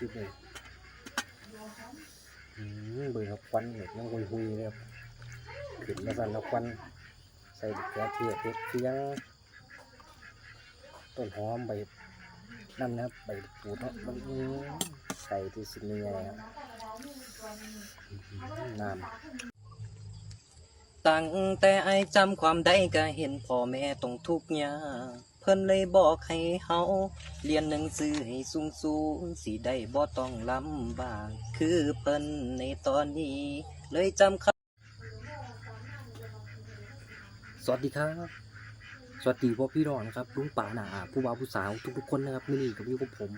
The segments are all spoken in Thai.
คลิปเลยเบื่อควันเนี่ยยังหุยหุยเลยครับขึ้นมาสั่นแล้วควันใส่กระเทียมเผ็ดเคียงต้นหอมใบนั่นนะครับใบปูดเนาะมันใส่ที่สิ่งนี้ไงครับน้ำตั้งแต่ไอจำความได้ก็เห็นพ่อแม่ต้องทุกข์ยาก พิ่นเลยบอกให้เฮาเรียนหนังสือให้สูงสูงสิได้บ่ต้องลำบากคือเพิ่นในตอนนี้ เลยจำคสวัสดีครับ สวัสดีพ่อพี่น้องนะครับลุงป่าหนาผู้บ่าวผู้สาวทุกๆคนนะครับมื่อนี้กับอยู่กับผม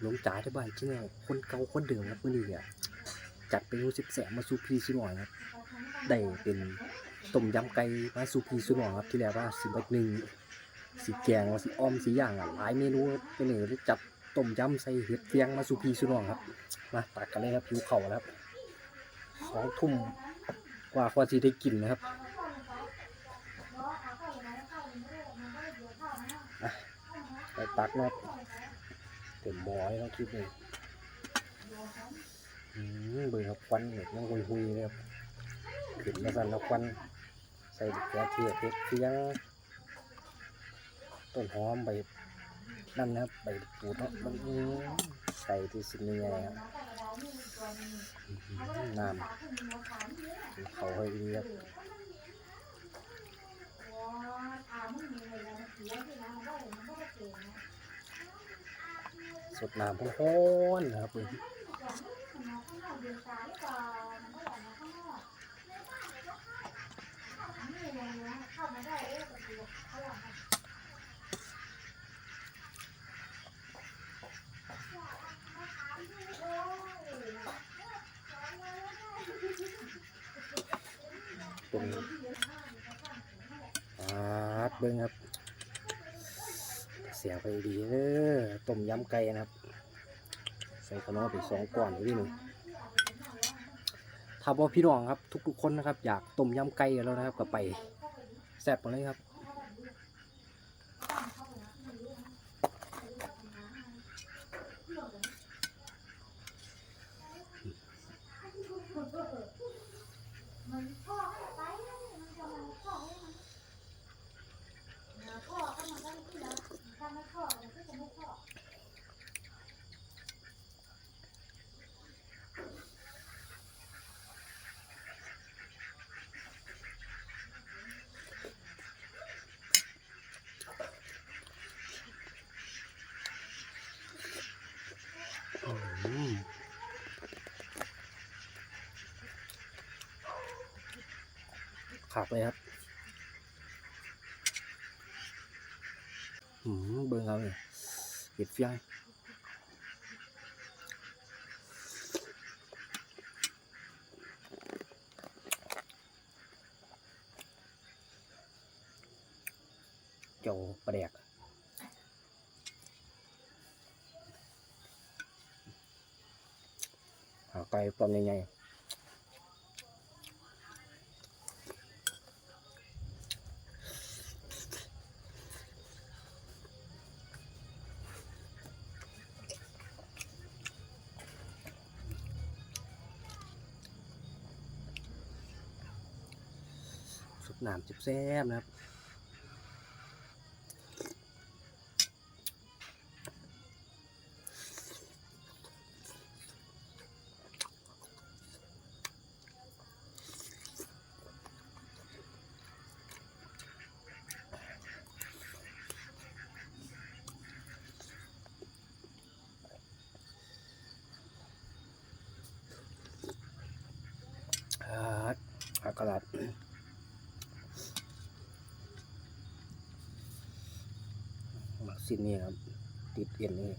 หลวงจ๋าที่บ้านที่นี่คนเก่าคนเดิมครับมื่อนี้อะจัดเป็นรูสิบแสนมาสู่พี่สุหน่อยครับได้เป็นต้มยำไก่มาสู่พี่สุหน่อยครับที่แล้วว่าสิบหนึ่ง สีแกงสีอ้อมสีอย่างอะหลายเมนูเป็นหนึ่งได้จับต้มยำใส่เห็ดเฟียงมาสู่พี่สุนอยครับ มาตักกันเลยครับผิวเข่าแล้วครับสองทุ่มกว่าควาจะได้กินนะครับไปตักเนาะเต็มบ่อยเนาะคลิปนี้อืมเบื่อครับควันเนี่ยยังหุยหุยๆเลยครับขึ้นมาสั่นแล้วควันใส่กระเทียมเผ็ดเคียง ต้นหอมใบนั่นนะครับใบปูดเนาะมันอืมใส่ที่สิ่งนี้ไงครับน้ำเขาให้ดีครับสดน้ำร้นๆนะครับเพื่อน เป็นอาด เบิ้งครับเสียงไปดีเออต้มยำไก่นะครับ ใส่ขนมไปสองก้อนพี่หนึ่งถ้าพ่อพี่น้องครับ ทุกๆคนนะครับ อยากต้มยำไก่กันแล้วนะครับก็ไปแซ่บกันเลยครับ อืม ขับเลยครับอืมเบิ่งเอาเนี่ยเห็ดเฟี้ยงเจ้าปลาแดกหาไก่ตอนใหญ่ๆ สุดน้ำจิบแซ่บนะครับอ่าอากาศ สิ้นนี่ครับ ติดเอ็นนี่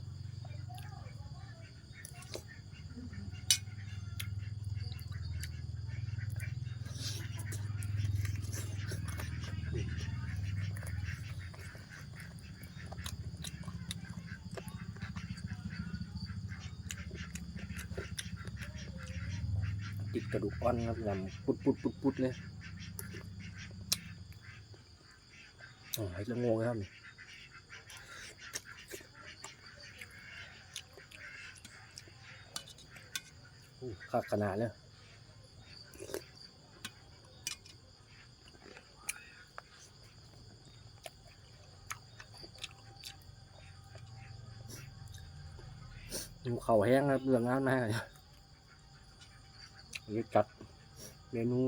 ติดกระดูกอ่อนครับยำปุดปุดปุดปุดเลยโอ้ยละงงครับ คักขนาดเลยดูเข่าแห้งครับเรื่องงานมากเลยนี่จัดเมนู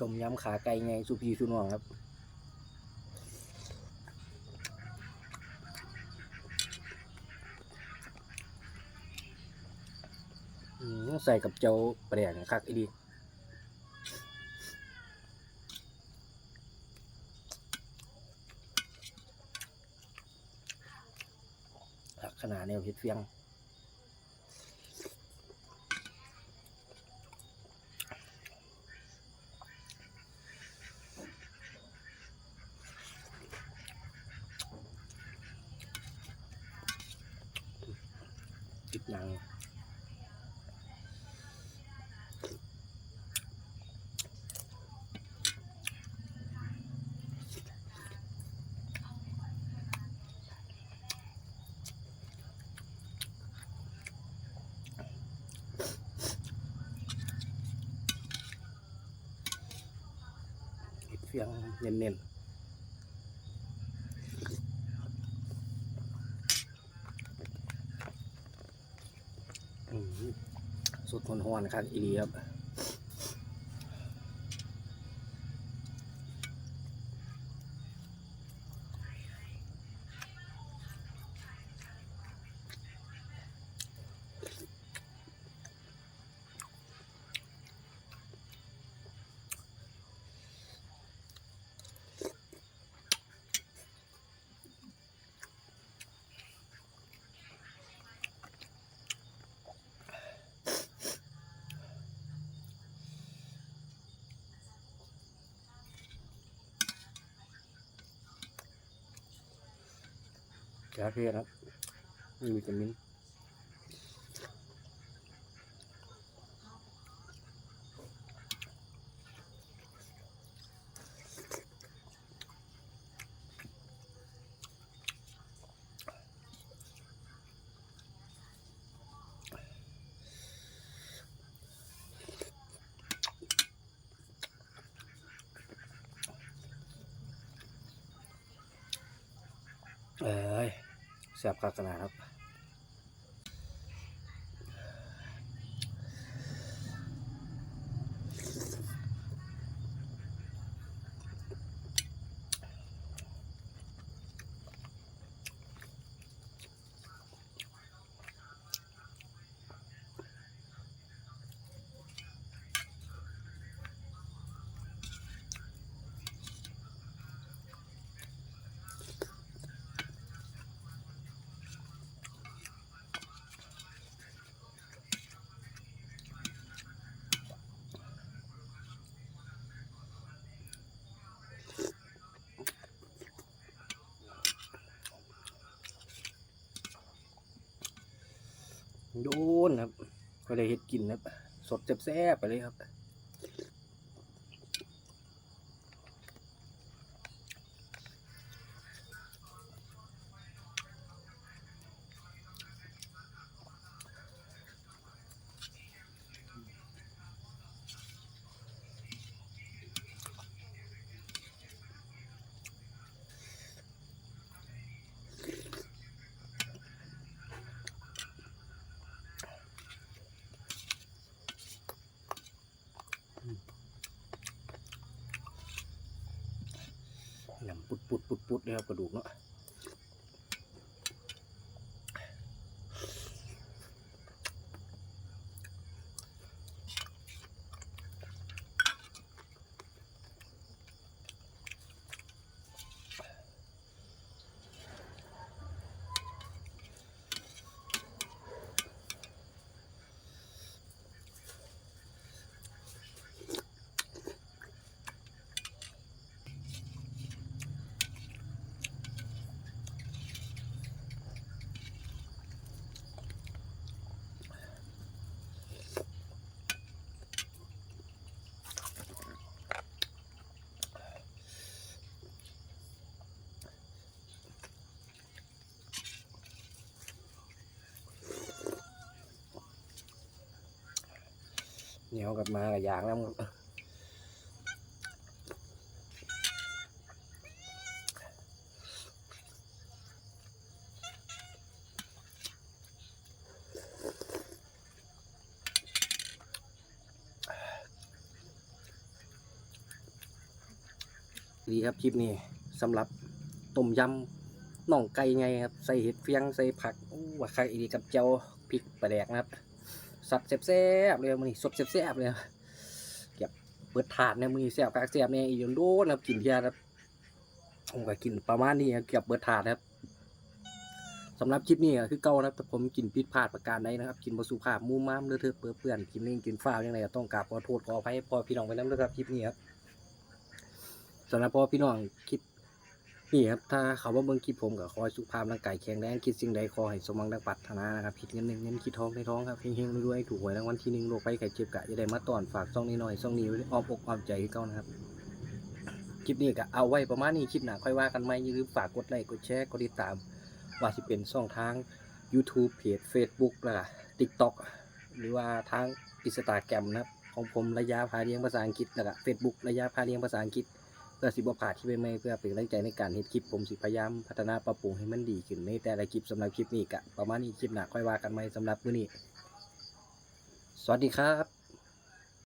ต้มยำขาไก่ไงสุพีสุนวงครับ อืม ใส่กับเจ้าแปลงคักอีดีขนาดแนวเห็ดเฟียงติดหนัง เห็ด เฟียน้นๆสุดหอนๆครับอีดีครับ แก้เพศครับมีวิตามินเอ้ ยแซ่บคักขนาดครับ โดนครับ ก็ได้เห็ดกินครับ สดแซ่บๆไปเลยครับ ปุดปุดปุดปุดนะครับกระดูกเนาะ เหนียวกลับมากับยางแล้วดีครับคลิปนี้สำหรับต้มยำน่องไก่ไงครับ ใส่เห็ดเฟียง ใส่ผักอู้ว่าใครดีกับเจ้าพริกปลาแดกนะครับ สัตว์แซ่บๆเลยมันนี่สดแซ่บๆเลยเก็บเปิดถาดเนี่ยมันนี่แซ่บกากแซ่บเนี่ยอีกโดนครับกินเทียครับผมก็กินประมาณนี้ครับเก็บเปิดถาดครับสำหรับคลิปนี้ก็คือเก่านะครับแต่ผมกินผิดพลาดประการใดนะครับ กินบสุภาพมูมามเลอเทอเปื้อเปื้อนกินเล่งกินฟ้าวยังไงก็ต้องกราบขอโทษขออภัยพอพี่น้องไปแล้วนะครับคลิปนี้ครับสำหรับพอพี่น้องคลิป นี่ครับถ้าเขาว่าเบิ่งคลิปผมก็ขอให้สุขภาพร่างกายแข็งแรงคิดสิ่งใดขอให้สมหวังดังปรารถนานะครับคิดเงินหนึ่งเงินคิดทองในท้องครับเฮงๆรวยๆถูกหวยรางวัลที่หนึ่งโลกไปไข่เจ็บกะจะได้มาตอนฝากซ่องนี้หน่อยซ่องนี้อ้อมอกอ้อมใจเก่านะครับคลิปนี้ก็เอาไว้ประมาณนี้คลิปหน้าค่อยว่ากันไหมอย่าลืมฝากกดไลค์กดแชร์กดติดตาม ว่าสิเป็นช่องทาง YouTube เพจ Facebook แล้วก็ TikTok หรือว่าทางอินสตาแกรมนะครับของผมระยะพาเลี้ยงภาษาอังกฤษแล้วก็ Facebook ระยะพาเลี้ยงภาษาอังกฤษ เพื่อสิบผ่าดที่ใหม่ๆเพื่อเป็นแรงใจในการเฮ็ดคลิปผมสิพยายามพัฒนาปรับปรุงให้มันดีขึ้นในแต่ละคลิปสำหรับคลิปนี้กะประมาณนี้คลิปหน้าค่อยว่ากันใหม่สำหรับมื้อนี้สวัสดีครับ